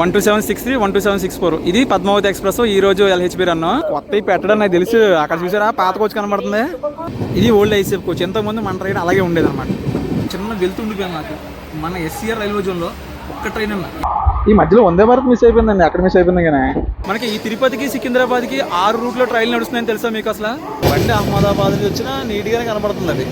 One two seven six three one two seven six four. ఇది Padmavati express ఈ రోజు LHB run. కొత్త పెట్టడం నాకు తెలుసు. అక్కడ చూసారా? పాత కోచ్ కనబడుతుంది. ఇది ఓల్డ్ ఐసీఎఫ్ కోచ్. ఎంతమంది మన ట్రైన్ అలాగే ఉండేది అనమాట చిన్న వెళ్తుండిపోయాను నాకు. మన ఎస్సీఆర్ రైల్వే జోన్లో ఒక్క ట్రైన్ అన్న ఈ మధ్యలో వందే భారత్ మిస్ అయిపోయిందండి. అక్కడ మిస్ అయిపోయింది కానీ. మనకి ఈ తిరుపతికి సికింద్రాబాద్కి ఆరు రూట్లో ట్రైన్లు నడుస్తున్నాయని తెలుసా మీకు అసలు? బండి అహ్మదాబాద్ నుంచి వచ్చినా నీట్గానే కనబడుతుంది అది.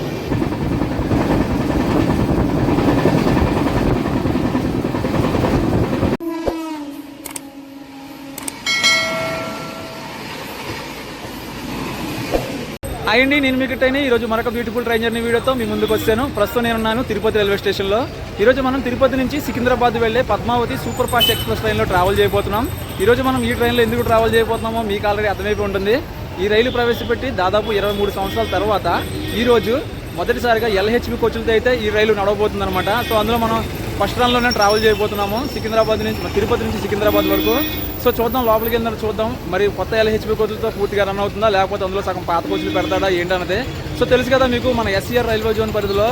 హాయ్ అండి నేను మీకు ట్రైన్ ఈ రోజు మరొక బ్యూటిఫుల్ ట్రైన్ జర్నీ వీడియోతో మీ ముందుకు వచ్చాను. ప్రస్తుతం నేను ఉన్నాను తిరుపతి రైల్వే స్టేషన్లో. ఈరోజు మనం తిరుపతి నుంచి సికింద్రాబాద్ వెళ్ళే పద్మావతి సూపర్ ఫాస్ట్ ఎక్స్ప్రెస్ ట్రైన్లో ట్రావెల్ చేయబోతున్నాం. ఈరోజు మనం ఈ ట్రైన్లో ఎందుకు ట్రావెల్ చేయబోతున్నామో మీకు ఆల్రెడీ అర్థమైపోయి ఉంటుంది. ఈ రైలు ప్రవేశపెట్టి దాదాపు ఇరవై మూడు సంవత్సరాల తర్వాత ఈ రోజు మొదటిసారిగా ఎల్హెచ్బి కోచ్లతో అయితే ఈ రైలు నడవబోతుందన్నమాట. సో అందులో మనం ఫస్ట్ రన్లోనే ట్రావెల్ చేయబోతున్నాము. సికింద్రాబాద్ నుంచి తిరుపతి నుంచి సికింద్రాబాద్ వరకు. సో చూద్దాం లోపలికి వెళ్ళిన చూద్దాం. మరి కొత్త ఎల్హెచ్బి కోచులతో పూర్తిగా రన్ అవుతుందా? లేకపోతే అందులో సగం పాత కోచులు పెడతాడా? ఏంటన్నది? సో తెలుసు కదా మీకు మన ఎస్సీఆర్ రైల్వే జోన్ పరిధిలో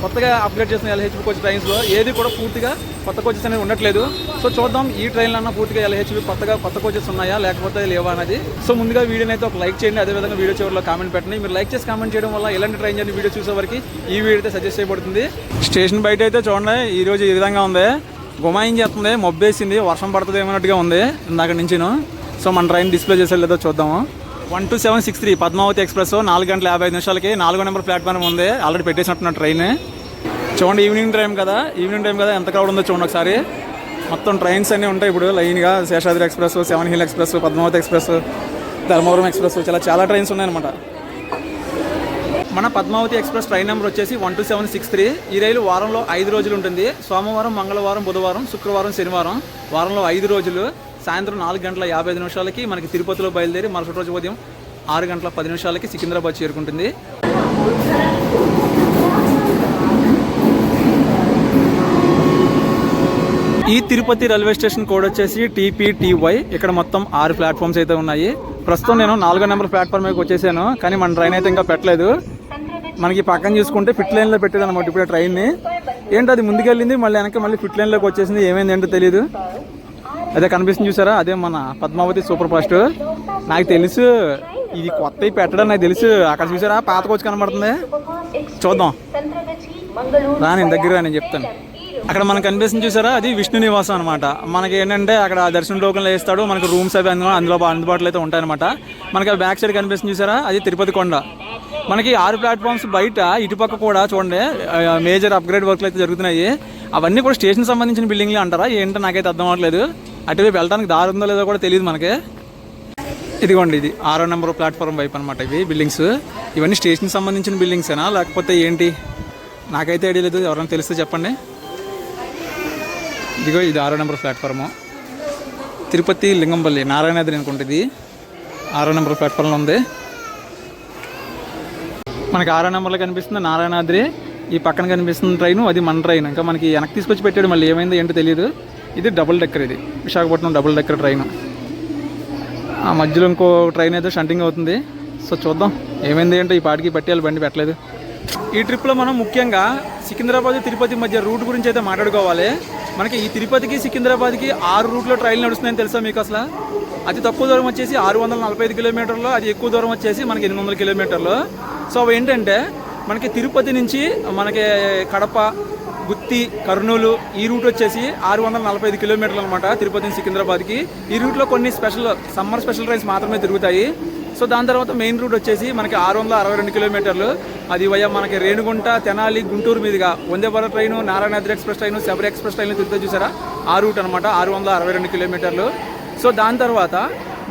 కొత్తగా అప్గ్రేడ్ చేసిన ఎల్హెచ్బి కోచ్ ట్రైన్స్లో ఏది కూడా పూర్తిగా కొత్త కోచెస్ అనేది ఉండట్లేదు. సో చూద్దాం ఈ ట్రైన్లో అన్న పూర్తిగా ఎల్హెచ్బి కొత్తగా కొత్త కోచెస్ ఉన్నాయా? లేకపోతే లేవా అనేది సో ముందుగా వీడియోని అయితే ఒక లైక్ చేయండి అదేవిధంగా వీడియో చివరిలో కామెంట్ పెట్టండి. మీరు లైక్ చేసి కామెంట్ చేయడం వల్ల ఎలాంటి ట్రైన్ జర్నీ వీడియో చూసే వరకు ఈ వీడియో అయితే సజెస్ట్ చేయబడుతుంది. స్టేషన్ బయట అయితే చూడండి ఈ రోజు ఈ విధంగా ఉంది. గుమాయం చేస్తుంది మబ్బేసింది వర్షం పడుతుంది ఏమన్నట్టుగా ఉంది ఇందాక నుంచిను. సో మన ట్రైన్ డిస్ప్లే చేసే లేదో చూద్దాము. One two seven six three Padmavati express నాలుగు గంటల యాభై ఐదు నిమిషాలకి నాలుగో నెంబర్ ప్లాట్ఫామ్ ఉంది. ఆల్రెడీ పెట్టేసినట్టున్న ట్రైన్. చూడండి ఈవినింగ్ టైం కదా ఈవినింగ్ టైం కదా ఎంత క్రౌడ్ ఉందో చూడండి ఒకసారి. మొత్తం ట్రైన్స్ అన్నీ ఉంటాయి ఇప్పుడు లైన్గా Seshadri express seven hill express Padmavati express Dharmavaram express చాలా చాలా ట్రైన్స్ ఉన్నాయన్నమాట. మన పద్మావతి ఎక్స్ప్రెస్ ట్రైన్ నెంబర్ వచ్చేసి one two seven six three. ఈ రైలు వారంలో ఐదు రోజులు ఉంటుంది. సోమవారం మంగళవారం బుధవారం శుక్రవారం శనివారం. వారంలో ఐదు రోజులు. సాయంత్రం నాలుగు గంటల యాభై ఐదు నిమిషాలకి మనకి తిరుపతిలో బయలుదేరి మరుసటి రోజు ఉదయం ఆరు గంటల పది నిమిషాలకి సికింద్రాబాద్ చేరుకుంటుంది. ఈ తిరుపతి రైల్వే స్టేషన్ కోడ్ వచ్చేసి టీపీటీవై. ఇక్కడ మొత్తం ఆరు ప్లాట్ఫామ్స్ అయితే ఉన్నాయి. ప్రస్తుతం నేను నాలుగో నెంబర్ ప్లాట్ఫామ్ వచ్చేసాను కానీ మన ట్రైన్ అయితే ఇంకా పెట్టలేదు. మనకి పక్కన చూసుకుంటే ఫిట్ లైన్లో పెట్టేది అనమాట ఇప్పుడు ట్రైన్ని ఏంటి అది ముందుకెళ్ళింది మళ్ళీ వెనక మళ్ళీ ఫిట్ లైన్లోకి వచ్చేసింది ఏమైంది ఏంటో తెలియదు అదే కనిపిస్తుంది చూసారా? అదే మన పద్మావతి సూపర్ ఫాస్ట్ నాకు తెలుసు ఇది కొత్త పెట్టడం నాకు తెలుసు. అక్కడ చూసారా? పాత కోచ్ కనబడుతుంది. చూద్దాం. రా నేను దగ్గర నేను చెప్తాను. అక్కడ మనకు కనిపిస్తుంది చూసారా? అది విష్ణు నివాసం అనమాట మనకి ఏంటంటే అక్కడ దర్శన టోకన్లు వేస్తాడు. మనకు రూమ్స్ అవి అందులో అందులో అందుబాటులో అయితే ఉంటాయన్నమాట. మనకి బ్యాక్ సైడ్ కనిపిస్తుంది చూసారా? అది తిరుపతి కొండ. మనకి ఆరు ప్లాట్ఫామ్స్ బయట ఇటుపక్క కూడా చూడండి మేజర్ అప్గ్రేడ్ వర్క్లు అయితే జరుగుతున్నాయి. అవన్నీ కూడా స్టేషన్ సంబంధించిన బిల్డింగ్లు అంటారా? ఏంటో నాకైతే అర్థం అవ్వట్లేదు. అటువైపు వెళ్ళడానికి దారి ఉందో లేదో కూడా తెలియదు మనకి. ఇదిగోండి ఇది ఆరో నెంబర్ ప్లాట్ఫామ్ వైపు అనమాట ఇవి బిల్డింగ్స్ ఇవన్నీ స్టేషన్ సంబంధించిన బిల్డింగ్సేనా లేకపోతే ఏంటి? నాకైతే ఐడియా లేదు. ఎవరైనా తెలిస్తే చెప్పండి. ఇదిగో ఇది ఆరో నెంబర్ ప్లాట్ఫాము తిరుపతి లింగంపల్లి నారాయణాద్రి అనుకుంటుంది ఆరో నెంబర్ ప్లాట్ఫామ్లో ఉంది. మనకి ఆరో నెంబర్లో కనిపిస్తుంది నారాయణాద్రి. ఈ పక్కన కనిపిస్తున్న ట్రైన్ అది మన ట్రైన్. ఇంకా మనకి వెనక్కి తీసుకొచ్చి పెట్టాడు మళ్ళీ ఏమైందో ఏంటో తెలియదు ఇది డబుల్ డెక్కర్ ఇది విశాఖపట్నం డబుల్ డెక్కర్ ట్రైన్. ఆ మధ్యలో ఇంకో ట్రైన్ అయితే షంటింగ్ అవుతుంది. సో చూద్దాం ఏమైంది ఏంటో ఈ పాటికి పట్టేయాలి బండి పెట్టలేదు. ఈ ట్రిప్లో మనం ముఖ్యంగా సికింద్రాబాద్ తిరుపతి మధ్య రూట్ గురించి అయితే మాట్లాడుకోవాలి. మనకి ఈ తిరుపతికి సికింద్రాబాద్కి ఆరు రూట్లో ట్రైన్లు నడుస్తున్నాయని తెలుసా మీకు అసలు? అతి తక్కువ దూరం వచ్చేసి ఆరు వందల నలభై ఐదు కిలోమీటర్లు అది ఎక్కువ దూరం వచ్చేసి మనకి ఎనిమిది వందల కిలోమీటర్లు. సో అవి ఏంటంటే మనకి తిరుపతి నుంచి మనకి కడప గుత్తి కర్నూలు ఈ రూట్ వచ్చేసి ఆరు వందల నలభై ఐదు కిలోమీటర్లు అనమాట తిరుపతి నుంచి సికింద్రాబాద్కి. ఈ రూట్లో కొన్ని స్పెషల్ సమ్మర్ స్పెషల్ ట్రైన్స్ మాత్రమే తిరుగుతాయి. సో దాని తర్వాత మెయిన్ రూట్ వచ్చేసి మనకి ఆరు వందల అరవై రెండు కిలోమీటర్లు. అది వయ మనకి రేణుగుంట తెనాలి గుంటూరు మీదుగా Vande Bharat train Narayanadri express train Sabari express train తిరుగుతా చూసారా? ఆ రూట్ అనమాట ఆరు వందల అరవై రెండు కిలోమీటర్లు. సో దాని తర్వాత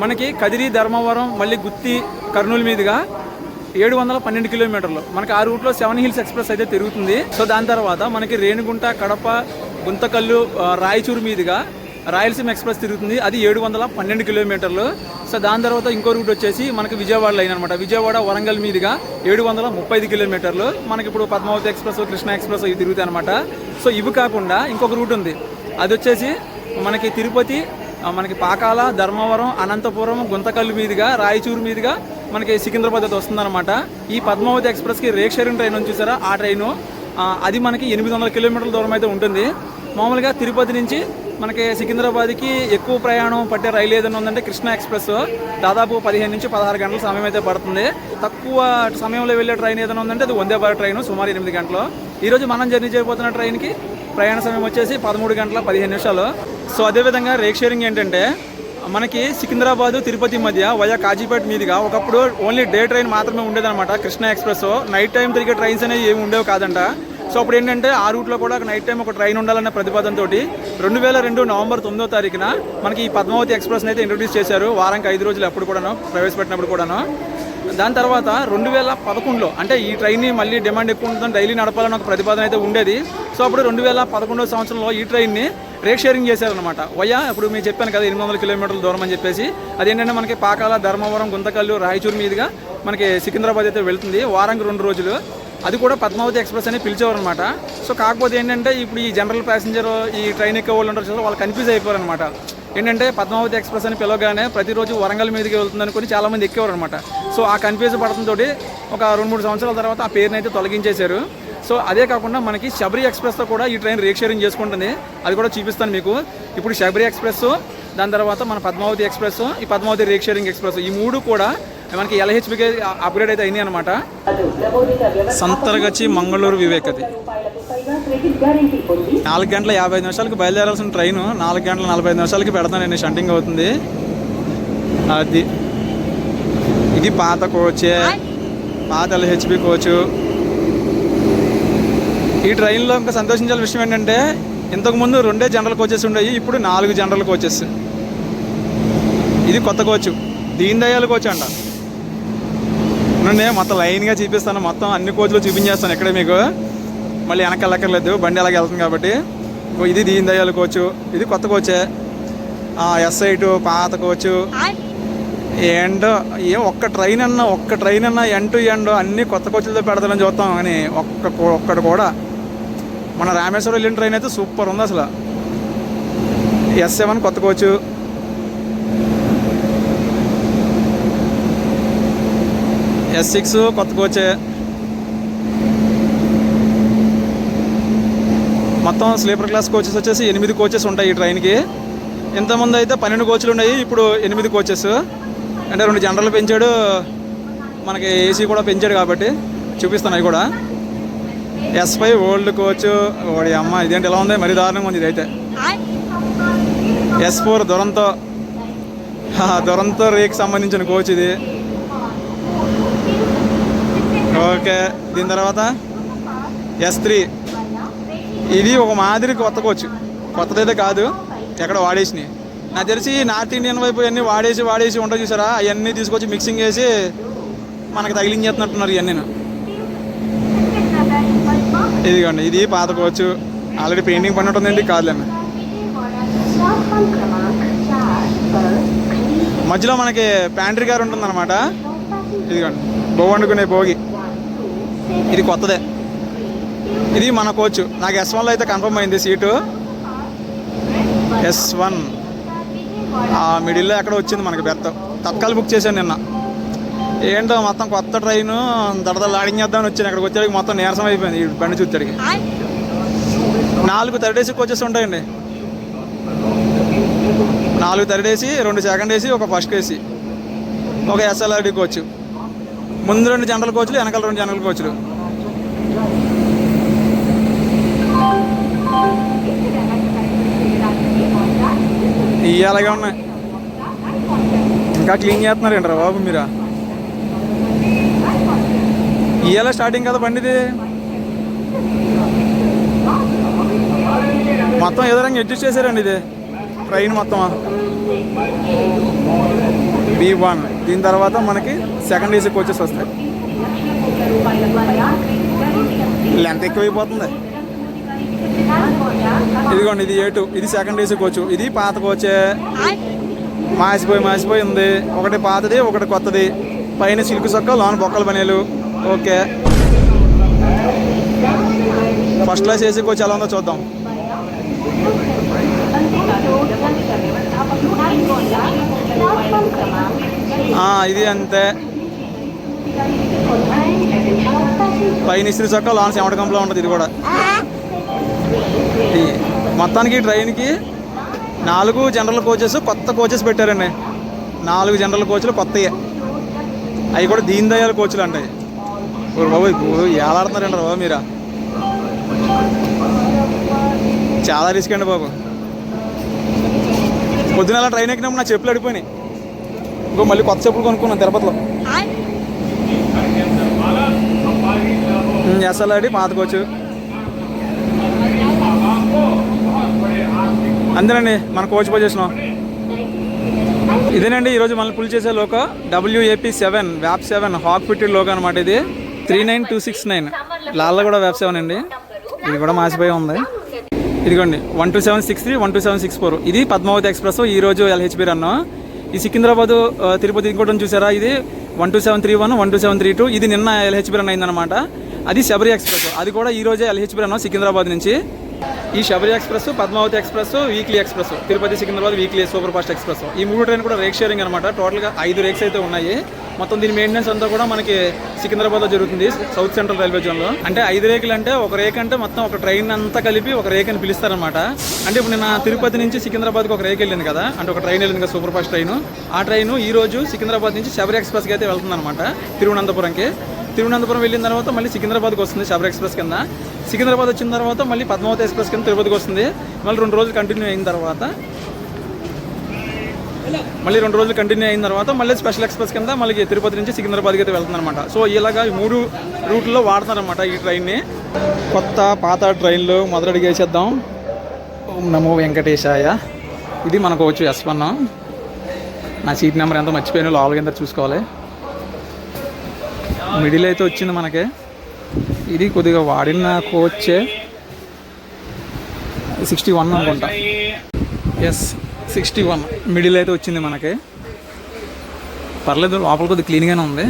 మనకి కదిరి ధర్మవరం మళ్ళీ గుత్తి కర్నూలు మీదుగా ఏడు వందల పన్నెండు కిలోమీటర్లు. మనకి ఆ రూట్లో సెవెన్ హిల్స్ ఎక్స్ప్రెస్ అయితే తిరుగుతుంది. సో దాని తర్వాత మనకి రేణిగుంట కడప గుంతకల్లు రాయచూరు మీదుగా రాయలసీమ ఎక్స్ప్రెస్ తిరుగుతుంది. అది ఏడు వందల పన్నెండు కిలోమీటర్లు. సో దాని తర్వాత ఇంకో రూట్ వచ్చేసి మనకి విజయవాడ లైన్ అనమాట విజయవాడ వరంగల్ మీదుగా ఏడు వందల ముప్పై ఐదు కిలోమీటర్లు. మనకి ఇప్పుడు పద్మావతి ఎక్స్ప్రెస్ కృష్ణ ఎక్స్ప్రెస్ ఇవి తిరుగుతాయి అనమాట సో ఇవి కాకుండా ఇంకొక రూట్ ఉంది. అది వచ్చేసి మనకి తిరుపతి మనకి పాకాల ధర్మవరం అనంతపురం గుంతకల్లు మీదుగా రాయచూరు మీదుగా మనకి సికింద్రాబాద్ అయితే వస్తుందన్నమాట. ఈ పద్మావతి ఎక్స్ప్రెస్కి రేక్ షేరింగ్ ట్రైన్ ఉంది చూసారా? ఆ ట్రైను అది మనకి ఎనిమిది వందల కిలోమీటర్ల దూరం అయితే ఉంటుంది. మామూలుగా తిరుపతి నుంచి మనకి సికింద్రాబాద్కి ఎక్కువ ప్రయాణం పట్టే రైలు ఏదైనా ఉందంటే కృష్ణ ఎక్స్ప్రెస్. దాదాపు పదిహేను నుంచి పదహారు గంటల సమయం అయితే పడుతుంది. తక్కువ సమయంలో వెళ్ళే ట్రైన్ ఏదైనా ఉందంటే అది వందే భారత్ ట్రైన్ సుమారు ఎనిమిది గంటలు. ఈరోజు మనం జర్నీ చేయబోతున్న ట్రైన్కి ప్రయాణ సమయం వచ్చేసి పదమూడు గంటల పదిహేను నిమిషాలు. సో అదేవిధంగా రేక్ షేరింగ్ ఏంటంటే మనకి సికింద్రాబాద్ తిరుపతి మధ్య వయా కాజీపేట మీదుగా ఒకప్పుడు ఓన్లీ డే ట్రైన్ మాత్రమే ఉండేదన్నమాట. కృష్ణ ఎక్స్ప్రెస్. నైట్ టైం తిరిగే ట్రైన్స్ అనేవి ఏమి ఉండేవి కాదంట. సో అప్పుడు ఏంటంటే ఆ రూట్లో కూడా నైట్ టైం ఒక ట్రైన్ ఉండాలన్న ప్రతిపాదనతో రెండు వేల రెండు నవంబర్ తొమ్మిదో తారీఖున మనకి ఈ పద్మావతి ఎక్స్ప్రెస్ అయితే ఇంట్రొడ్యూస్ చేశారు. వారానికి ఐదు రోజులు అప్పుడు కూడాను ప్రవేశపెట్టినప్పుడు కూడాను. దాని తర్వాత రెండు వేల పదకొండులో అంటే ఈ ట్రైన్ని మళ్ళీ డిమాండ్ ఎక్కువ ఉంటుందని డైలీ నడపాలని ఒక ప్రతిపాదన అయితే ఉండేది. సో అప్పుడు రెండు వేల పదకొండవ సంవత్సరంలో ఈ ట్రైన్ని రేట్ షేరింగ్ చేశారనమాట వయ్యా ఇప్పుడు మీరు చెప్పాను కదా ఎనిమిది వందల కిలోమీటర్ల దూరం అని చెప్పేసి అదేంటంటే మనకి పాకాల ధర్మవరం గుంతకల్లు రాయచూరు మీదుగా మనకి సికింద్రాబాద్ అయితే వెళ్తుంది వారానికి రెండు రోజులు. అది కూడా పద్మావతి ఎక్స్ప్రెస్ అని పిలిచేవారు అనమాట సో కాకపోతే ఏంటంటే ఇప్పుడు ఈ జనరల్ ప్యాసింజర్ ఈ ట్రైన్ ఎక్కే వాళ్ళు ఉంటారు వాళ్ళు కన్ఫ్యూజ్ అయిపోయారు అనమాట ఏంటంటే పద్మావతి ఎక్స్ప్రెస్ అని పిలవగానే ప్రతిరోజు వరంగల్ మీదకి వెళ్తుంది అనుకుని చాలామంది ఎక్కేవారు అనమాట సో ఆ కన్ఫ్యూజ్ పడటంతో ఒక రెండు మూడు సంవత్సరాల తర్వాత ఆ పేరుని అయితే తొలగించేశారు. సో అదే కాకుండా మనకి శబరి ఎక్స్ప్రెస్తో కూడా ఈ ట్రైన్ రేక్ షేరింగ్ చేసుకుంటుంది. అది కూడా చూపిస్తాను మీకు. ఇప్పుడు శబరి ఎక్స్ప్రెస్ దాని తర్వాత మన పద్మావతి ఎక్స్ప్రెస్ ఈ పద్మావతి రేక్ షేరింగ్ ఎక్స్ప్రెస్ ఈ మూడు కూడా మనకి ఎల్హెచ్బికి అప్గ్రేడ్ అయితే అయినాయి అనమాట సంతరగచ్చి మంగళూరు వివేక్ అది నాలుగు గంటల యాభై ఐదు నిమిషాలకి బయలుదేరాల్సిన ట్రైన్ నాలుగు గంటల నలభై ఐదు నిమిషాలకి పెడతానండి షంటింగ్ అవుతుంది. అది ఇది పాత కోచే పాత ఎల్హెచ్బి కోచ్. ఈ ట్రైన్లో ఇంకా సంతోషించాల్సిన విషయం ఏంటంటే ఇంతకుముందు రెండే జనరల్ కోచెస్ ఉండేవి ఇప్పుడు నాలుగు జనరల్ కోచెస్. ఇది కొత్త కోచ్. దీన్ దయాల కోచ్ అంట. నేను మొత్తం లైన్గా చూపిస్తాను మొత్తం అన్ని కోచ్లు చూపించేస్తాను ఇక్కడే మీకు. మళ్ళీ వెనక వెళ్ళక్కర్లేదు బండి అలాగే వెళ్తుంది కాబట్టి. ఇది దీన్ దయాల కోచ్. ఇది కొత్త కోచే. ఎస్ఐటు పాత కోచ్. ఏంటో ఏ ఒక్క ట్రైన్ అన్నా ఒక్క ట్రైన్ అన్నా ఎన్ టు ఎండో అన్ని కొత్త కోచ్లతో పెడతారని చూస్తాం కానీ ఒక్క ఒక్కడు కూడా. మన రామేశ్వరం వెళ్ళిన ట్రైన్ అయితే సూపర్ ఉంది అసలు. ఎస్ సెవెన్ కొత్త కోచ్ ఎస్ సిక్స్ కొత్త కోచే మొత్తం స్లీపర్ క్లాస్ కోచెస్ వచ్చేసి ఎనిమిది కోచెస్ ఉంటాయి ఈ ట్రైన్కి ఇంతకుముందు అయితే పన్నెండు కోచ్లు ఉన్నాయి ఇప్పుడు ఎనిమిది కోచెస్ అంటే రెండు జనరల్ పెంచాడు మనకి ఏసీ కూడా పెంచాడు కాబట్టి చూపిస్తాను అవి కూడా. ఎస్ ఫైవ్ ఓల్డ్ కోచ్ ఓడి అమ్మ ఇదేంటి ఎలా ఉంది? మరీ దారుణంగా ఉంది ఇదైతే. S four Duronto. దురంతో రేకి సంబంధించిన కోచ్ ఇది. ఓకే దీని తర్వాత ఎస్ త్రీ. ఇది ఒక మాదిరి కొత్త కోచ్. కొత్తదైతే కాదు ఎక్కడ వాడేసినాయి. నాకు తెలిసి నార్త్ ఇండియన్ వైపు అన్నీ వాడేసి వాడేసి ఉంటాయి చూసారా? అవన్నీ తీసుకొచ్చి మిక్సింగ్ చేసి మనకి తగిలించేస్తున్నట్టున్నారు ఇవన్నీ ఇదిగోండి ఇది పాత కోచ్. ఆల్రెడీ పెయింటింగ్ పడినట్టుందండి కాదులేండి మధ్యలో మనకి ప్యాంట్రీ గారు ఉంటుందన్నమాట. ఇదిగోండి బొవ్వ వండుకునే భోగి. ఇది కొత్తదే. ఇది మన కోచ్. నాకు ఎస్ వన్లో అయితే కన్ఫర్మ్ అయింది సీటు. ఎస్ వన్ ఆ మిడిల్లో ఎక్కడ వచ్చింది మనకి బెర్త్ తత్కాలు బుక్ చేశాను నిన్న. ఏంటో మొత్తం కొత్త ట్రైన్ దడదలు లాడించేద్దామని వచ్చాను. ఇక్కడికి వచ్చేటికి మొత్తం నీరసం అయిపోయింది. ఈ బండి చూస్తాడికి నాలుగు థర్డ్ ఏసీ కోచెస్ ఉంటాయండి. నాలుగు థర్డ్ ఏసీ రెండు సెకండ్ ఏసీ ఒక ఫస్ట్ ఏసీ. ఒక ఎస్ఎల్ఆర్డి కోచ్. ముందు రెండు జనరల్ కోచ్లు వెనకాల రెండు జనరల్ కోచ్లు. ఇవి అలాగే ఉన్నాయి. ఇంకా క్లీన్ చేస్తున్నారు ఏంట్రా బాబు మీరా? ఇవాళ స్టార్టింగ్ కదా బండిది? మొత్తం ఏదో రంగు అడ్జస్ట్ చేశారండి ఇది. ట్రైన్ మొత్తం బీ వన్ దీని తర్వాత మనకి సెకండ్ ఏసీ కోచెస్ వస్తాయి. లెంత్ ఎక్కువైపోతుంది. ఇదిగోండి ఇది ఏ టూ ఇది సెకండ్ ఏసీ కోచ్ ఇది పాత కోచే మాసిపోయి మాసిపోయి ఉంది. ఒకటి పాతది ఒకటి కొత్తది. పైన సిల్క్ సొక్క లోన బొక్కల పనేలు okay. First class AC coach ఎలా ఉందో చూద్దాం. ఇది అంతే. పైన ఇస్త్రీ చొక్కా లాన్స్ చెమట కంపలో ఉంటుంది ఇది కూడా. మొత్తానికి ట్రైన్కి నాలుగు జనరల్ కోచెస్ కొత్త కోచెస్ పెట్టారండి. నాలుగు జనరల్ కోచ్లు కొత్తయే. అవి కూడా దీన్ దయాల కోచ్లు అంటాయి ఓ బాబు ఏలాడుతున్నారండి బాబు మీరా? చాలా రిస్క్ అండి బాబు. పొద్దున అలా ట్రైన్ ఎక్కినప్పుడు నా చెప్పులు అడిపోయినాయి ఇంకో మళ్ళీ కొత్త చెప్పులు కొనుక్కున్నాను తిరుపతిలో. ఎస్ఎల్ఆడి పాత కోచ్ అంతేనండి మన కోచ్ పొజిషన్. ఇదేనండి ఈరోజు మనం పుల్ చేసే లోకో డబ్ల్యూఏపీ సెవెన్ వ్యాప్ సెవెన్ హాక్ ఫిట్టెడ్ లోకో అనమాట ఇది. Three nine two six nine. లాల్లో కూడా వెబ్ సెవెన్ అండి. ఇది కూడా మాసిపోయి ఉంది. ఇదిగోండి one two seven six three one two seven six four. ఇది పద్మావతి ఎక్స్ప్రెస్ ఈ రోజు ఎల్హెచ్బి రన్. ఈ సికింద్రాబాద్ తిరుపతి ఇంకోటి చూసారా? ఇది one two seven three one one two seven three two. ఇది నిన్న ఎల్హెచ్బి రన్ అయిందనమాట అది శబరి ఎక్స్ప్రెస్. అది కూడా ఈ రోజే ఎల్హెచ్బి రన్ సికింద్రాబాద్ నుంచి. ఈ Sabari express Padmavati express weekly express. Tirupati Secunderabad weekly super fast express. ఈ మూడు ట్రైన్ కూడా రేక్ షేరింగ్ అనమాట టోటల్గా ఐదు రేక్స్ అయితే ఉన్నాయి. మొత్తం దీని మెయింటెనెన్స్ అంతా కూడా మనకి సికింద్రాబాద్లో జరుగుతుంది సౌత్ సెంట్రల్ రైల్వే జోన్లో అంటే ఐదు రేకులు అంటే ఒక రేక్ అంటే మొత్తం ఒక ట్రైన్ అంతా కలిపి ఒక రేక్ అని పిలుస్తారనమాట అంటే ఇప్పుడు నేను తిరుపతి నుంచి సికింద్రాబాద్కి ఒక రేక్ వెళ్ళింది కదా అంటే ఒక ట్రైన్ వెళ్ళింది కదా సూపర్ ఫాస్ట్ ట్రైన్ ఆ ట్రైన్ ఈ రోజు సికింద్రాబాద్ నుంచి శబరి ఎక్స్ప్రెస్కి అయితే వెళ్తుంది అనమాట తిరువనంతపురంకి. తిరువనంతపురం వెళ్ళిన తర్వాత మళ్ళీ సికింద్రాబాద్కి వస్తుంది శబరి ఎక్స్ప్రెస్ కింద. సికింద్రాబాద్ వచ్చిన తర్వాత మళ్ళీ పద్మావతి ఎక్స్ప్రెస్ కింద తిరుపతికి వస్తుంది. మళ్ళీ రెండు రోజులు కంటిన్యూ అయిన తర్వాత మళ్ళీ రెండు రోజులు కంటిన్యూ అయిన తర్వాత మళ్ళీ స్పెషల్ ఎక్స్ప్రెస్ కింద మళ్ళీ తిరుపతి నుంచి సికింద్రాబాద్కి అయితే వెళ్తుందన్నమాట సో ఇలాగా ఈ మూడు రూట్లో వాడతారనమాట ఈ ట్రైన్ని కొత్త పాత ట్రైన్లు మొదలడిగా వేసేద్దాం ఓం నమో వెంకటేశాయ. ఇది మనకు వచ్చు ఎస్ వన్ నా సీట్ నెంబర్ ఎంతో మర్చిపోయినా లోపల కింద చూసుకోవాలి. మిడిల్ అయితే వచ్చింది మనకి. ఇది కొద్దిగా వాడిన కోచే. సిక్స్టీ వన్ అనుకుంటా. S sixty one. మిడిల్ అయితే వచ్చింది మనకి. పర్లేదు లోపల కొద్దిగా క్లీన్గానే ఉంది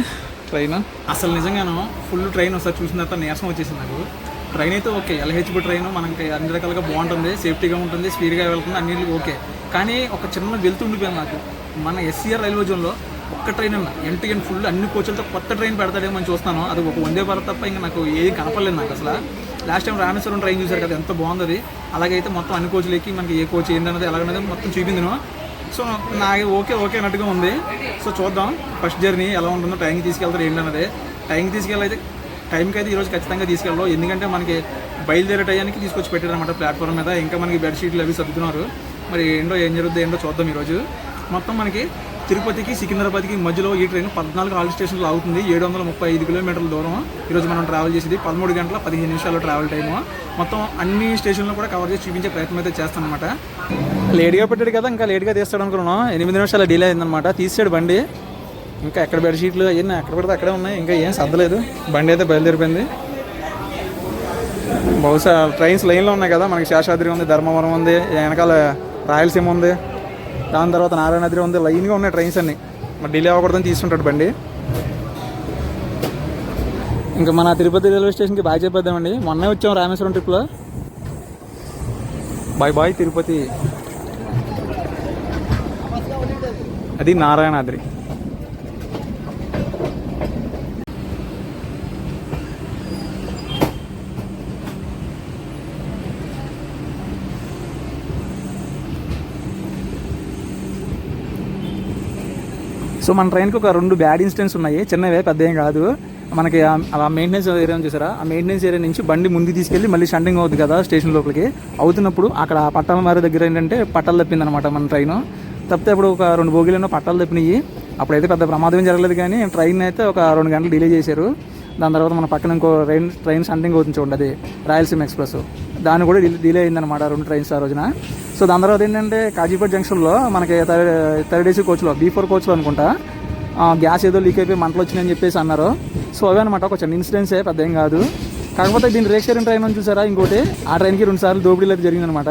ట్రైన్. అసలు నిజంగాను ఫుల్ ట్రైన్ ఒకసారి చూసిన తర్వాత నీరసం వచ్చేసింది నాకు. ట్రైన్ అయితే ఓకే ఎల్హెచ్బి ట్రైన్ మనకి అన్ని రకాలుగా బాగుంటుంది సేఫ్టీగా ఉంటుంది స్పీడ్గా వెళ్తుంది అన్నింటికి ఓకే. కానీ ఒక చిన్న వెళ్తూ ఉండిపోయింది నాకు. మన ఎస్సీఆర్ రైల్వే జోన్లో ఒక్క ట్రైన్ అన్న ఎంటు ఫుల్ అన్ని కోచ్లతో కొత్త ట్రైన్ పెడతాడేమో అని చూస్తాను అది ఒక వందే భారత్ తప్ప ఇంకా నాకు ఏది కనపడలేదు నాకు అసలు. లాస్ట్ టైం రామేశ్వరం ట్రైన్ చూశారు కదా ఎంత బాగుంది అలాగైతే మొత్తం అన్ని కోచ్లకి మనకి ఏ కోచ్ ఏంటన్నది ఎలాగన్నది మొత్తం చూపిందిను సో నాకు ఓకే ఓకే అన్నట్టుగా ఉంది. సో చూద్దాం. ఫస్ట్ జర్నీ ఎలా ఉంటుందో టైంకి తీసుకెళ్తారు ఏంటన్నది టైంకి తీసుకెళ్ళైతే టైంకి అయితే ఈరోజు ఖచ్చితంగా తీసుకెళ్ళాం ఎందుకంటే మనకి బయలుదేరే టయానికి తీసుకొచ్చి పెట్టారన్నమాట ప్లాట్ఫామ్ మీద. ఇంకా మనకి బెడ్షీట్లు అవి సర్దుతున్నారు. మరి ఏంటో ఏం జరుగుతుందో ఏంటో చూద్దాం ఈరోజు. మొత్తం మనకి తిరుపతికి సికింద్రాబాద్కి మధ్యలో ఈ ట్రైన్ పద్నాలుగు ఆల్ స్టేషన్లో అవుతుంది ఏడు వందల ముప్పై ఐదు కిలోమీటర్ల దూరం. ఈరోజు మనం ట్రావెల్ చేసేది పదమూడు గంటల పదిహేను నిమిషాలు ట్రావెల్ టైము మొత్తం అన్ని స్టేషన్లు కూడా కవర్ చేసి చూపించే ప్రయత్నం అయితే చేస్తానమాట లేట్గా పెట్టాడు కదా ఇంకా లేట్గా తీస్తాడు అనుకున్నాం ఎనిమిది నిమిషాలు డిలే అయిందనమాట తీసాడు బండి. ఇంకా ఎక్కడ బెడ్షీట్లు అవన్నీ ఎక్కడ పడితే అక్కడే ఉన్నాయి. ఇంకా ఏం సర్దలేదు. బండి అయితే బయలుదేరిపోయింది. బహుశా ట్రైన్స్ లైన్లో ఉన్నాయి కదా. మనకి శేషాద్రి ఉంది ధర్మవరం ఉంది వెనకాల రాయలసీమ ఉంది. దాని తర్వాత నారాయణాద్రి ఉంది లైన్గా ఉన్నాయి ట్రైన్స్ అన్నీ. మరి డిలే అవ్వకూడదని తీసుకుంటాడు బండి. ఇంకా మన తిరుపతి రైల్వే స్టేషన్కి బాగా చెప్పేద్దామండి. మొన్నే వచ్చాం రామేశ్వరం ట్రిప్లో. Bye bye Tirupati. అది నారాయణాద్రి. సో మన ట్రైన్కి ఒక రెండు బ్యాడ్ ఇన్సిడెంట్స్ ఉన్నాయి. చిన్నవే పెద్ద ఏం కాదు. మనకి ఆ- మెయింటెనెన్స్ ఏరియా చూసారా? ఆ మెయింటెనెన్స్ ఏరియా నుంచి బండి ముందు తీసుకెళ్ళి మళ్ళీ షండింగ్ అవుతుంది కదా స్టేషన్ లోపలికి. అవుతున్నప్పుడు అక్కడ పట్టాల మారి దగ్గర ఏంటంటే పట్టాలు తప్పిందనమాట మన ట్రైన్. తప్పితే అప్పుడు ఒక రెండు బోగీలను పట్టాలు తప్పినాయి అప్పుడైతే పెద్ద ప్రమాదం ఏం జరగలేదు కానీ ట్రైన్ అయితే ఒక రెండు గంటలు డిలే చేశారు. దాని తర్వాత మన పక్కన ఇంకో ట్రైన్ ట్రైన్ సండింగ్ అవుతుంది చూడండి అది. రాయలసీమ ఎక్స్ప్రెస్. దాన్ని కూడా డిలే డిలే అయిందనమాట రెండు ట్రైన్స్ ఆ రోజున. సో దాని తర్వాత ఏంటంటే కాజీపేట జంక్షన్లో మనకి థర్డ్ థర్డ్ ఏసీ కోచ్లో బీ ఫోర్ కోచ్లో అనుకుంటా గ్యాస్ ఏదో లీక్ అయిపోయి మంటలు వచ్చినాయని చెప్పేసి అన్నారు. సో అవే అనమాట ఒక చిన్న ఇన్సిడెన్సే పెద్ద ఏం కాదు. కాకపోతే దీని రేక్ ట్రైన్ అని చూసారా ఇంకోటి ఆ ట్రైన్కి రెండు సార్లు దోపిడీలు అయితే జరిగిందనమాట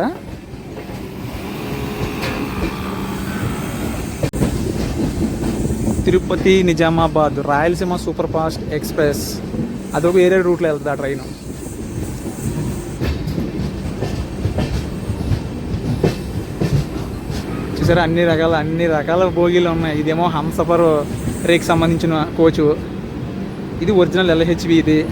Tirupati Nizamabad Rayalaseema super fast express అదొక వేరే రూట్లో వెళ్తుంది ఆ ట్రైన్ చూసారా? అన్ని రకాల అన్ని రకాల బోగీలు ఉన్నాయి. ఇదేమో హంసఫర్ రేకి సంబంధించిన కోచ్. ఇది ఒరిజినల్ ఎల్హెచ్వి ఇది.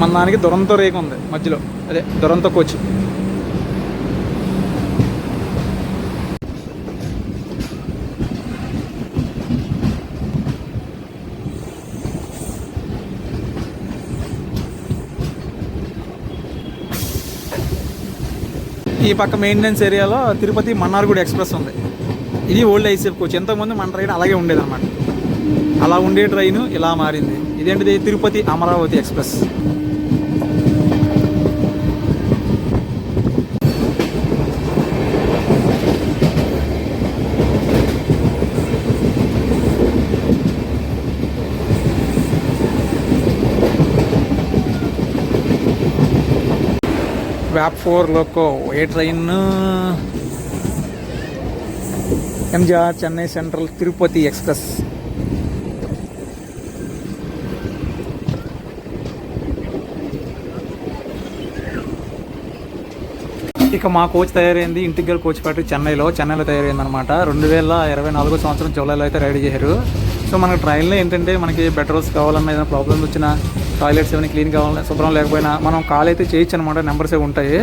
మన దానికి దురంతో రేక్ ఉంది మధ్యలో. అదే దురంతో కోచ్. ఈ పక్క మెయింటెనెన్స్ ఏరియాలో తిరుపతి మన్నార్గుడి ఎక్స్ప్రెస్ ఉంది. ఇది ఓల్డ్ ఐసీఎఫ్ కోచ్ ఎంతకుముందు మన ట్రైన్ అలాగే ఉండేది అనమాట అలా ఉండే ట్రైన్ ఇలా మారింది. ఇదేంటిది? తిరుపతి అమరావతి ఎక్స్ప్రెస్. వ్యాప్ ఫోర్ లోకో ఏ train? MGR Chennai central Tirupati express. ఇక మా కోచ్ తయారైంది ఇంటిగ్రల్ కోచ్ ఫ్యాక్టరీ చెన్నైలో. చెన్నైలో తయారైంది అనమాట రెండు వేల ఇరవై నాలుగో సంవత్సరం జూలైలో అయితే రెడీ చేశారు. సో మనకు ట్రైన్లో ఏంటంటే మనకి బెటర్స్ కావాలన్నా ఏదైనా ప్రాబ్లమ్స్ వచ్చినా టాయిలెట్స్ ఏమైనా క్లీన్ కావాలన్నా శుభ్రం లేకపోయినా మనం కాల్ అయితే చేయొచ్చు అనమాట నెంబర్స్ ఉంటాయి.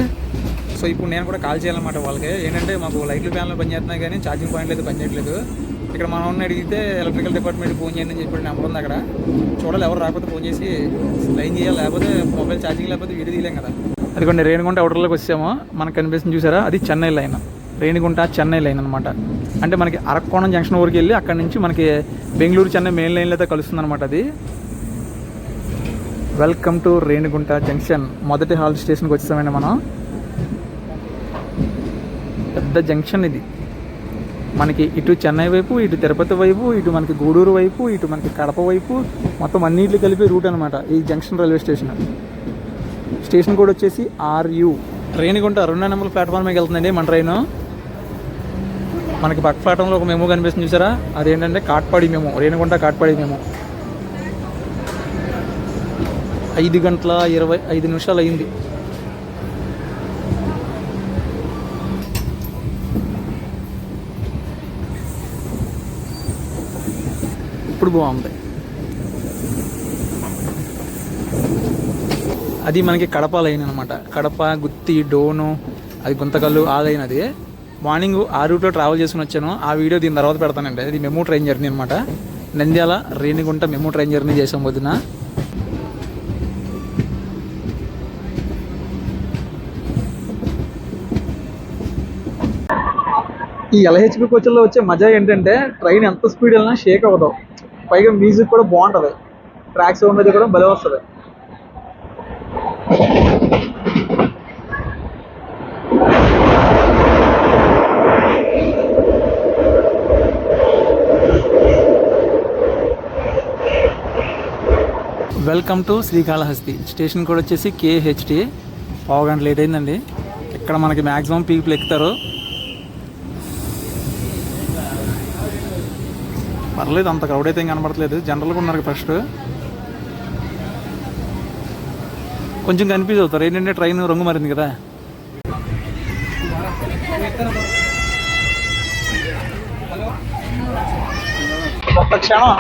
సో ఇప్పుడు నేను కూడా కాల్ చేయాలన్నమాట వాళ్ళకి. ఏంటంటే మాకు లైట్లు ప్యాన్లు పనిచేస్తున్నాయి కానీ ఛార్జింగ్ పాయింట్లు అయితే పనిచేయట్లేదు ఇక్కడ మనం ఉన్న అడిగితే ఎలక్ట్రికల్ డిపార్ట్మెంట్ ఫోన్ చేయండి అని చెప్పి నెంబర్ ఉంది అక్కడ. చూడాలి ఎవరు రాకపోతే ఫోన్ చేసి లైన్ చేయాలి. లేకపోతే మొబైల్ ఛార్జింగ్ లేకపోతే వీడియో తీయలేం కదా. అదిగోండి రేణిగుంట అవుటర్లోకి వచ్చాము మనకు కనిపిస్తుంది చూసారా? అది చెన్నై లైన్ రేణిగుంట చెన్నై లైన్ అనమాట అంటే మనకి అరక్కోణం జంక్షన్ వరకు వెళ్ళి అక్కడ నుంచి మనకి బెంగళూరు చెన్నై మెయిన్ లైన్లో అయితే కలుస్తుంది అనమాట అది. వెల్కమ్ టు రేణిగుంట జంక్షన్ మొదటి హాల్ స్టేషన్కి వచ్చామండి మనం. పెద్ద జంక్షన్ ఇది. మనకి ఇటు చెన్నై వైపు ఇటు తిరుపతి వైపు ఇటు మనకి గూడూరు వైపు ఇటు మనకి కడప వైపు మొత్తం అన్నింటికి కలిపి రూట్ అనమాట ఈ జంక్షన్ రైల్వే స్టేషన్ స్టేషన్ కూడా వచ్చేసి ఆర్యు రేణిగుంట రెండో నెంబర్ ప్లాట్ఫామ్ మీకు వెళ్తుందండి మన ట్రైన్ మనకి పక్క ప్లాట్ఫామ్లో ఒక మెమో కనిపిస్తుంది చూసారా? అదేంటంటే కాట్పాడి మేము రేణిగుంట కాట్పాడి మేము ఐదు గంటల ఇరవై ఐదు నిమిషాలు అయింది. ఇప్పుడు బాగుంది. అది మనకి కడప లైన్ అనమాట కడప గుత్తి డోను అది గుంతకల్లు ఆ లైన్ అది మార్నింగ్ ఆ రూట్లో ట్రావెల్ చేసుకుని వచ్చాను. ఆ వీడియో దీని తర్వాత పెడతానండి. అది మెమో ట్రైన్ జర్నీ అనమాట. Nandyal Renigunta MEMU train journey చేసాం వదిన. ఈ ఎల్హెచ్పి కోచ్లో వచ్చే మజా ఏంటంటే ట్రైన్ ఎంత స్పీడ్ వెళ్ళినా షేక్ అవ్వదు. పైగా మ్యూజిక్ కూడా బాగుంటుంది. ట్రాక్ సౌండ్ కూడా భలే వస్తుంది. Welcome to Srikalahasti. స్టేషన్ కూడా వచ్చేసి కేహెచ్టి పావు గంట లేట్ అయిందండి. ఇక్కడ మనకి మ్యాక్సిమం పీపుల్ ఎక్కుతారు? పర్లేదు అంత క్రౌడ్ అయితే కనబడట్లేదు. జనరల్గా ఉన్నారు ఫస్ట్ కొంచెం కన్ఫ్యూజ్ అవుతారు. ఏంటంటే ట్రైన్ రంగు మారింది కదా. ఒక్క క్షణం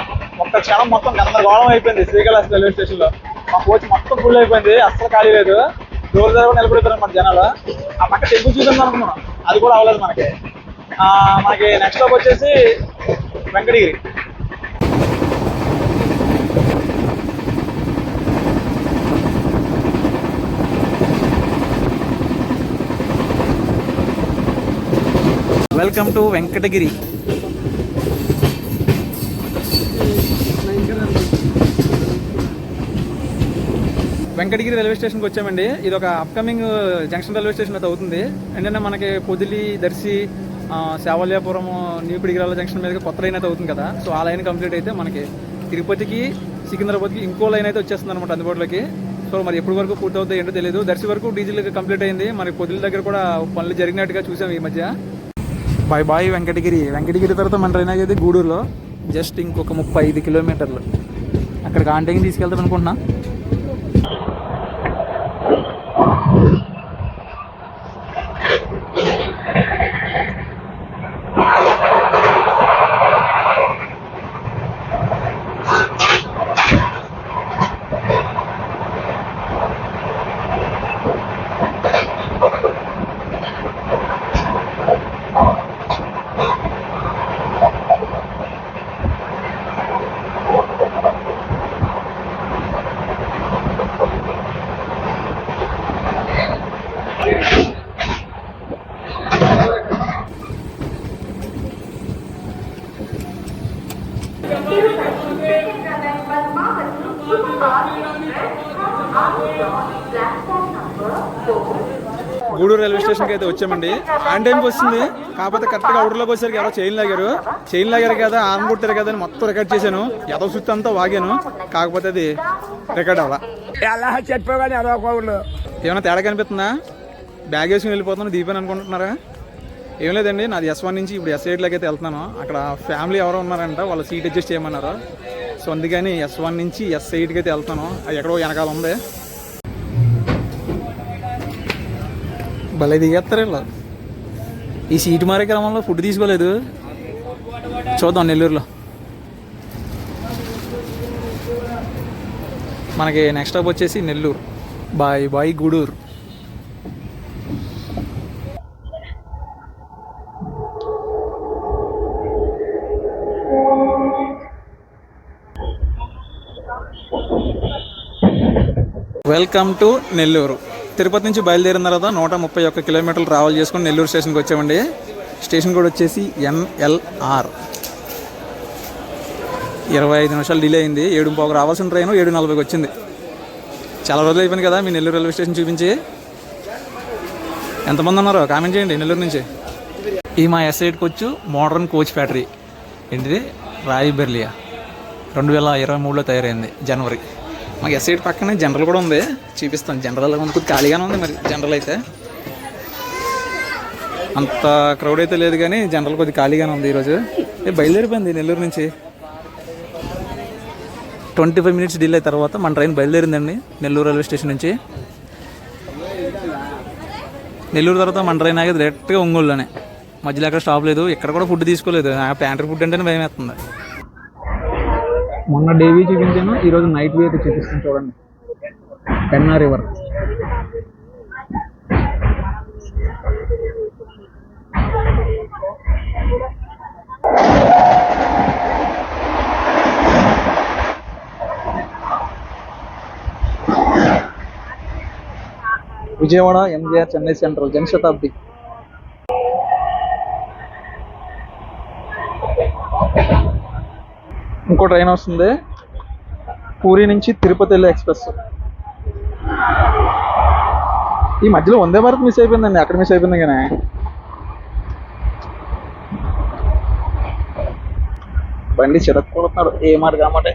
ఒక్క క్షణం మొత్తం గందరగోళం అయిపోయింది శ్రీకాళహస్తి రైల్వే స్టేషన్లో. మా కోచ్ మొత్తం ఫుల్ అయిపోయింది. అస్సలు ఖాళీ లేదు. డోర్ దగ్గర నిలబెడతారు మన జనాలు. ఆ పక్క టెంపుల్ చూద్దాం అనుకున్నాం. అది కూడా అవ్వలేదు మనకి. మనకి నెక్స్ట్ స్టాప్ వచ్చేసి Venkatagiri welcome to Venkatagiri. Venkatagiri railway స్టేషన్కి వచ్చామండి. ఇది ఒక అప్కమింగ్ జంక్షన్ రైల్వే స్టేషన్ అయితే అవుతుంది. ఏంటంటే మనకి పొదిలి దర్శి ఆ, న్యూ పిడిగిరాల జంక్షన్ మీదకి కొత్త లైన్ అయితే అవుతుంది కదా. సో ఆ లైన్ కంప్లీట్ అయితే మనకి తిరుపతికి సికింద్రాబాద్కి ఇంకో లైన్ అయితే వచ్చేస్తుంది అనమాట అందుబాటులోకి. సో మరి ఎప్పటి వరకు పూర్తి అవుతాయి ఏంటో తెలియదు దర్శి వరకు డీజిల్ కంప్లీట్ అయింది. మరి పొద్దుల దగ్గర కూడా పనులు జరిగినట్టుగా చూసాం ఈ మధ్య. Bye bye Venkatagiri. వెంకటగిరి తర్వాత మన ట్రైన్ ఆగేది గూడూరులో జస్ట్ ఇంకొక ముప్పై ఐదు కిలోమీటర్లు. అక్కడికి ఆంటేకి తీసుకెళ్తాం అనుకుంటున్నా. గూడూరు రైల్వే స్టేషన్కి అయితే వచ్చామండి. ఆన్ టైంకి వస్తుంది. కాకపోతే కరెక్ట్గా అవుటర్లోకి వచ్చేసరికి ఎవరో చైన్ లాగారు. చైన్ లాగారు కదా ఆన్ కొట్టారు కదా అని మొత్తం రికార్డ్ చేశాను. ఎదో సుత్తి అంతా వాగాను. కాకపోతే అది రికార్డ్ అవ్వ ఎలా చెప్పేవాడు ఎలా కోళ్ళు ఏమైనా తేడా కనిపిస్తుందా? బ్యాగ్ వేసుకుని వెళ్ళిపోతున్నా దీపాన్ని అనుకుంటున్నారా? ఏం లేదండి నాది ఎస్ వన్ నుంచి ఇప్పుడు ఎస్ ఎయిట్లోకి అయితే వెళ్తున్నాను. అక్కడ ఫ్యామిలీ ఎవరో ఉన్నారంట వాళ్ళ సీట్ అడ్జస్ట్ చేయమన్నారు. సో అందుకని ఎస్ వన్ నుంచి ఎస్ ఎయిట్కి అయితే వెళ్తాను. అది ఎక్కడో వెనకాల ఉంది. భలే దిగేస్తారు వీళ్ళు. ఈ సీటు మారే క్రమంలో ఫుడ్ తీసుకోలేదు. చూద్దాం నెల్లూరులో. మనకి నెక్స్ట్ స్టాప్ వచ్చేసి Nellore. Bye bye Gudur. Welcome to Nellore. Tirupati నుంచి బయలుదేరిన తర్వాత నూట ముప్పై ఒక్క కిలోమీటర్లు ట్రావెల్ చేసుకుని నెల్లూరు స్టేషన్కి వచ్చామండి. స్టేషన్ కూడా వచ్చేసి ఎన్ఎల్ఆర్. ఇరవై ఐదు నిమిషాలు డిలే అయింది. ఏడు పోకు రావాల్సిన ట్రైన్ ఏడు నలభైకి వచ్చింది. చాలా రోజులు అయిపోయింది కదా మీ నెల్లూరు రైల్వే స్టేషన్ చూపించి. ఎంతమంది ఉన్నారో కామెంట్ చేయండి నెల్లూరు నుంచి. ఈ మా ఎస్ఐడ్కి వచ్చు మోడర్న్ కోచ్ ఫ్యాక్టరీ ఏంటిది? రాయి బెర్లియా రెండు వేల ఇరవై మూడులో తయారైంది జనవరి. మాకు ఎస్ఐట్ పక్కనే జనరల్ కూడా ఉంది. చూపిస్తాను. జనరల్ ఉంది. కొద్దిగా ఖాళీగానే ఉంది మరి. జనరల్ అయితే. అంత క్రౌడ్ అయితే లేదు కానీ జనరల్ కొద్దిగా ఖాళీగానే ఉంది ఈరోజు. ఏ బయలుదేరిపోయింది నెల్లూరు నుంచి. ట్వంటీ ఫైవ్ మినిట్స్ డిలే తర్వాత మన ట్రైన్ బయలుదేరిందండి నెల్లూరు రైల్వే స్టేషన్ నుంచి. నెల్లూరు తర్వాత మన ట్రైన్ ఆగేది డైరెక్ట్గా ఒంగోలులోనే. మధ్యలో అక్కడ స్టాప్ లేదు. ఇక్కడ కూడా ఫుడ్ తీసుకోలేదు. ఆ ప్యాంట్రీ ఫుడ్ అంటేనే భయం వేస్తుంది మొన్న డేవీ చూపించాను ఈరోజు నైట్ వ్యూ అయితే చూపిస్తాను చూడండి. Penna river Vijayawada MGR Chennai central Jan ఇంకో ట్రైన్ వస్తుంది. పూరి నుంచి తిరుపతి వెళ్ళే ఎక్స్ప్రెస్. ఈ మధ్యలో వందే భారత్ మిస్ అయిపోయిందండి. అక్కడ మిస్ అయిపోయింది కానీ. బండి చిరక్కుతున్నాడు ఏ మాట కామాటే.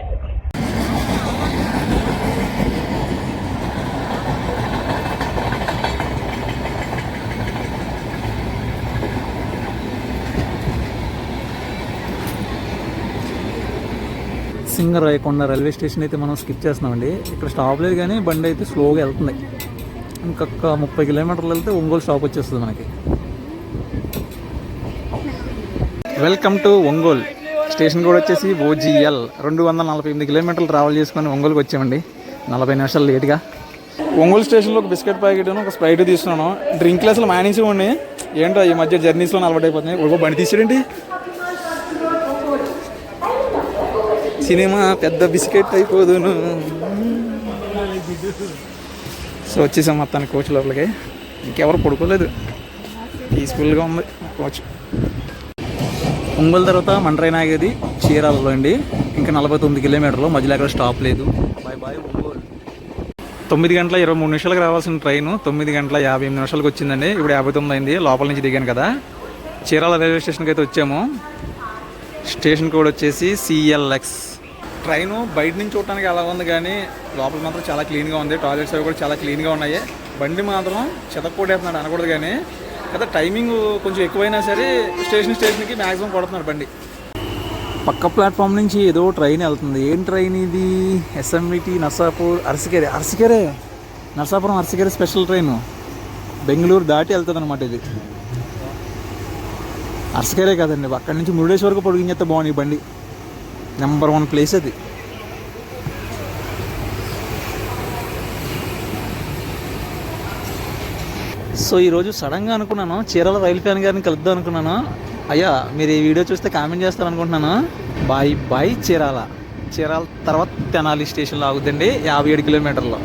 సింగర్ సింగరాయకొండ రైల్వే స్టేషన్ అయితే మనం స్కిప్ చేస్తున్నామండి. ఇక్కడ స్టాప్ లేదు కానీ బండి అయితే స్లోగా వెళ్తుంది. ఇంకొక ముప్పై కిలోమీటర్లు వెళ్తే ఒంగోలు స్టాప్ వచ్చేస్తుంది మనకి. Welcome to Ongole. స్టేషన్ కూడా వచ్చేసి ఓజీఎల్ రెండు వందల నలభై ఎనిమిది కిలోమీటర్లు ట్రావెల్ చేసుకొని ఒంగోలుకి వచ్చామండి. నలభై నిమిషాలు లేట్గా ఒంగోలు స్టేషన్లో ఒక బిస్కెట్ ప్యాకెట్ ఒక స్ప్రైట్ తీసుకున్నాను. డ్రింక్లు అసలు మానేసేవాడిని. ఏంటో ఈ మధ్య జర్నీస్లో అలవాటు అయిపోతున్నాయి. ఒక బండి తీసాడండి సినిమా పెద్ద బిస్కెట్ అయిపోదును. సో వచ్చేసాం మొత్తానికి కోచ్ లోపలికి. ఇంకెవరు పడుకోలేదు. పీస్ఫుల్గా ఉంది కోచ్. ఒంగోలు తర్వాత మన ట్రైన్ ఆగేది చీరాలలో అండి. ఇంకా నలభై తొమ్మిది కిలోమీటర్లు. మధ్యలో ఎక్కడ స్టాప్ లేదు. Bye bye Ongole. తొమ్మిది గంటల ఇరవై మూడు నిమిషాలకు రావాల్సిన ట్రైన్ తొమ్మిది గంటల యాభై ఎనిమిది నిమిషాలకు వచ్చిందండి. ఇప్పుడు యాభై తొమ్మిది అయింది. లోపల నుంచి దిగాను కదా. చీరాల రైల్వే స్టేషన్కి అయితే వచ్చాము. స్టేషన్ కోడ్ వచ్చేసి సిఎల్ఎక్స్ ట్రైన్ బయట నుంచి చూడటానికి ఎలా ఉంది కానీ లోపల మాత్రం చాలా క్లీన్గా ఉంది. టాయిలెట్స్ అవి కూడా చాలా క్లీన్గా ఉన్నాయి. బండి మాత్రం చెతక్కొడేస్తున్నాడు అనకూడదు కానీ కదా టైమింగ్ కొంచెం ఎక్కువైనా సరే స్టేషన్ స్టేషన్కి మ్యాక్సిమం కొడుతున్నాడు బండి. పక్క ప్లాట్ఫామ్ నుంచి ఏదో ట్రైన్ వెళ్తుంది. ఏం ట్రైన్ ఇది? SMVT Narsapur Arsikere. Arsikere? Narsapuram Arsikere special train. Bengaluru దాటి వెళ్తుంది అనమాట ఇది. అరసికెరే కదండి అక్కడి నుంచి మురుడేశ్వరకు పొడిగించేస్తే బాగుంది ఈ బండి. నెంబర్ వన్ ప్లేస్ అది. సో ఈరోజు సడన్గా అనుకున్నాను? చీరాల రైలు ఫ్యాన్ గారిని కలుద్దాం అనుకున్నాను? అయ్యా మీరు ఈ వీడియో చూస్తే కామెంట్ చేస్తారు అనుకుంటున్నాను బాయ్ బాయ్ చీరాల. చీరాల తర్వాత తెనాలి స్టేషన్లో ఆగుద్దండి యాభై ఏడు కిలోమీటర్లు.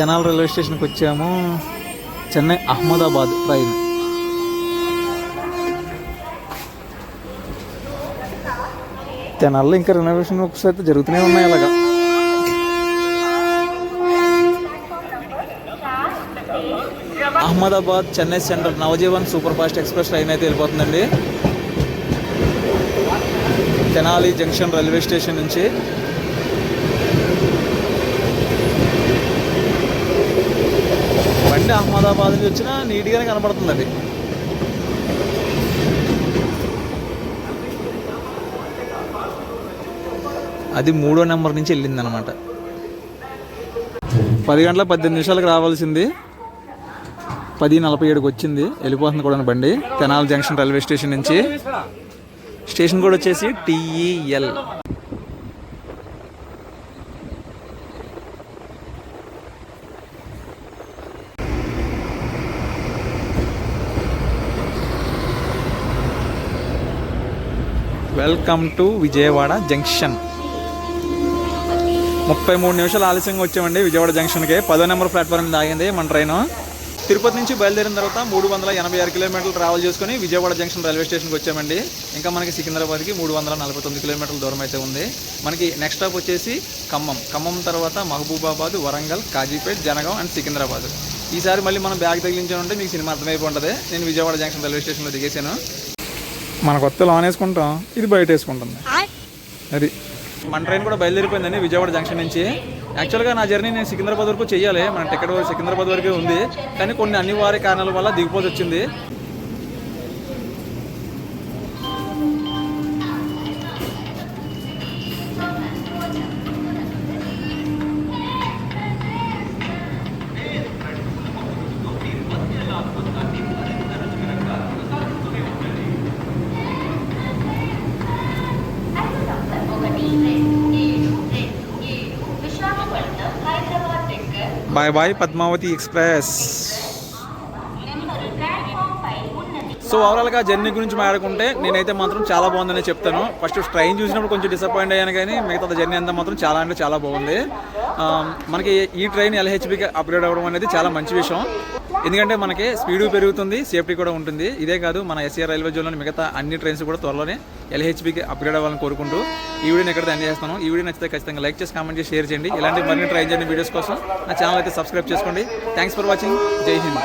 తెనాలి రైల్వే స్టేషన్కి వచ్చాము. చెన్నై అహ్మదాబాద్ ట్రైన్. తెనాల్లో ఇంకా రెనోవేషన్ వర్క్స్ అయితే జరుగుతూనే ఉన్నాయి అలాగా. Ahmedabad Chennai central Navajivan super fast express train అయితే వెళ్ళిపోతుందండి. తెనాలి జంక్షన్ రైల్వే స్టేషన్ నుంచి. బండి అహ్మదాబాద్ నుంచి వచ్చినా నీట్గానే కనపడుతుంది అది అది మూడో నెంబర్ నుంచి వెళ్ళింది అనమాట పది గంటల పద్దెనిమిది నిమిషాలకు రావాల్సింది. పది నలభై ఏడుకి వచ్చింది. వెళ్ళిపోతుంది కూడా బండి. తెనాలి జంక్షన్ రైల్వే స్టేషన్ నుంచి. స్టేషన్ కూడా వచ్చేసి TEL. Welcome to Vijayawada junction. ముప్పై మూడు నిమిషాలు ఆలస్యంగా వచ్చామండి విజయవాడ జంక్షన్కి. పదో నెంబర్ ప్లాట్ఫామ్ మీద ఆగింది మన ట్రైన్. తిరుపతి నుంచి బయలుదేరిన తర్వాత మూడు వందల ఎనభై ఆరు కిలోమీటర్లు ట్రావెల్ చేసుకుని విజయవాడ జంక్షన్ రైల్వే స్టేషన్కి వచ్చామండి. ఇంకా మనకి సికింద్రాబాద్కి మూడు వందల నలభై తొమ్మిది కిలోమీటర్ల దూరం అయితే ఉంది. మనకి నెక్స్ట్ స్టాప్ వచ్చేసి ఖమ్మం. ఖమ్మం తర్వాత మహబూబాబాద్ వరంగల్ కాజీపేట్ జనగాం అండ్ సికింద్రాబాద్. ఈసారి మళ్ళీ మనం బ్యాగ్ తగిలించామంటే మీకు సినిమా అర్థమైపోతుంది నేను విజయవాడ జంక్షన్ రైల్వే స్టేషన్లో దిగేశాను. మన కొత్త లోన్ వేసుకుంటాం ఇది బయట వేసుకుంటుంది అది. మన ట్రైన్ కూడా బయలుదేరిపోయిందండి విజయవాడ జంక్షన్ నుంచి. యాక్చువల్గా నా జర్నీ నేను సికింద్రాబాద్ వరకు చేయాలి. మన టికెట్ సికింద్రాబాద్ వరకే ఉంది. కానీ కొన్ని అనివార్య కారణాల వల్ల దిగిపోతే వచ్చింది. దగ్గర బాయ్ బాయ్ పద్మావతి సో ఓవరాల్గా జర్నీ గురించి మాట్లాడుకుంటే నేనైతే మాత్రం చాలా బాగుందని చెప్తాను. ఫస్ట్ ట్రైన్ చూసినప్పుడు కొంచెం డిసప్పాయింట్ అయ్యాను కానీ మిగతా జర్నీ అంతా మాత్రం చాలా అంటే చాలా బాగుంది. మనకి ఈ ట్రైన్ ఎల్హెచ్బికి అప్గ్రేడ్ అవ్వడం అనేది చాలా మంచి విషయం. ఎందుకంటే మనకి స్పీడ్ పెరుగుతుంది సేఫ్టీ కూడా ఉంటుంది. ఇదే కాదు మన ఎస్ఆర్ రైల్వే జోన్లోని మిగతా అన్ని ట్రైన్స్ కూడా త్వరలోనే ఎల్హెచ్బికి అప్గ్రేడ్ అవ్వాలని కోరుకుంటూ ఈ వీడియోని ఎక్కడ ఎండ్ చేస్తాను ఈ వీడియో నచ్చితే ఖచ్చితంగా లైక్ చేసి కామెంట్ చేసి షేర్ చేయండి. ఇలాంటి మరిన్ని ట్రై చేయండి వీడియోస్ కోసం నా ఛానల్ అయితే సబ్స్క్రైబ్ చేసుకోండి. థ్యాంక్స్ ఫర్ వాచింగ్ జై హింద్